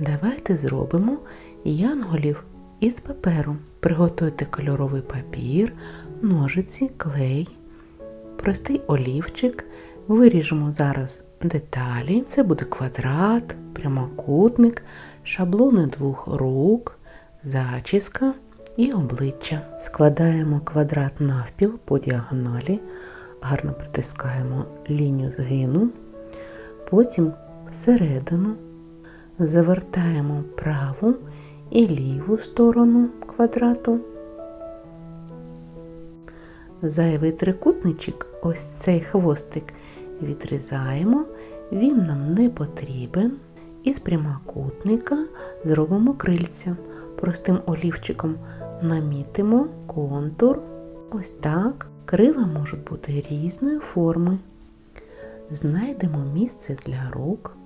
Давайте зробимо янголів із паперу. Приготуйте кольоровий папір, ножиці, клей, простий олівчик. Виріжемо зараз деталі. Це буде квадрат, прямокутник, шаблони двох рук, зачіска і обличчя. Складаємо квадрат навпіл по діагоналі, гарно притискаємо лінію згину, потім всередину завертаємо праву і ліву сторону квадрату. Зайвий трикутничок, ось цей хвостик, відрізаємо, він нам не потрібен. І з прямокутника зробимо крильця. Простим олівчиком намітимо контур. Ось так. Крила можуть бути різної форми. Знайдемо місце для рук,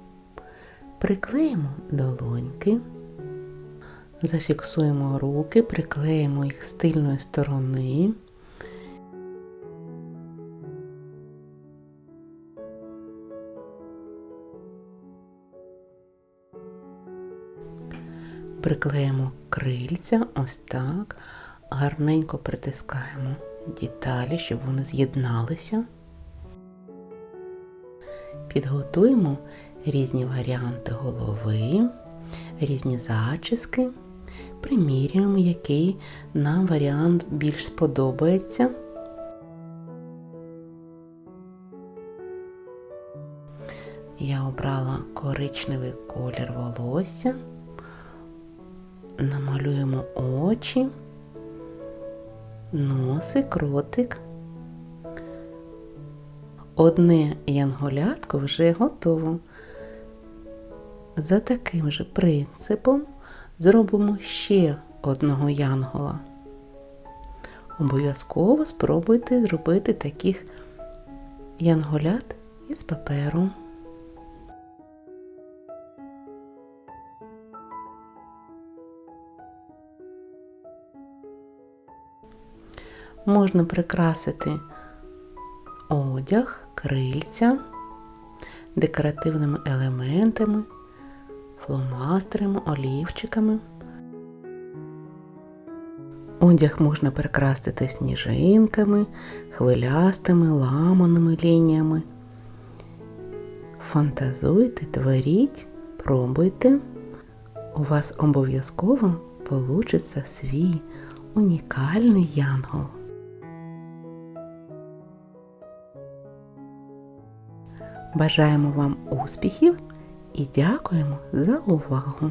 приклеїмо долоньки, зафіксуємо руки, приклеїмо їх з тильної сторони. Приклеїмо крильця, ось так, гарненько притискаємо деталі, щоб вони з'єдналися. Підготуємо різні варіанти голови, різні зачіски. Примірюємо, який нам варіант більш сподобається. Я обрала коричневий колір волосся. Намалюємо очі, носик, ротик. Одне янголятко вже готово. За таким же принципом зробимо ще одного янгола. Обов'язково спробуйте зробити таких янголят із паперу. Можна прикрасити одяг, крильця декоративними елементами, фломастерами, олівчиками. Одяг можна прикрасити сніжинками, хвилястими, ламаними лініями. Фантазуйте, творіть, пробуйте. У вас обов'язково получиться свій унікальний янгол. Бажаємо вам успіхів і дякуємо за увагу!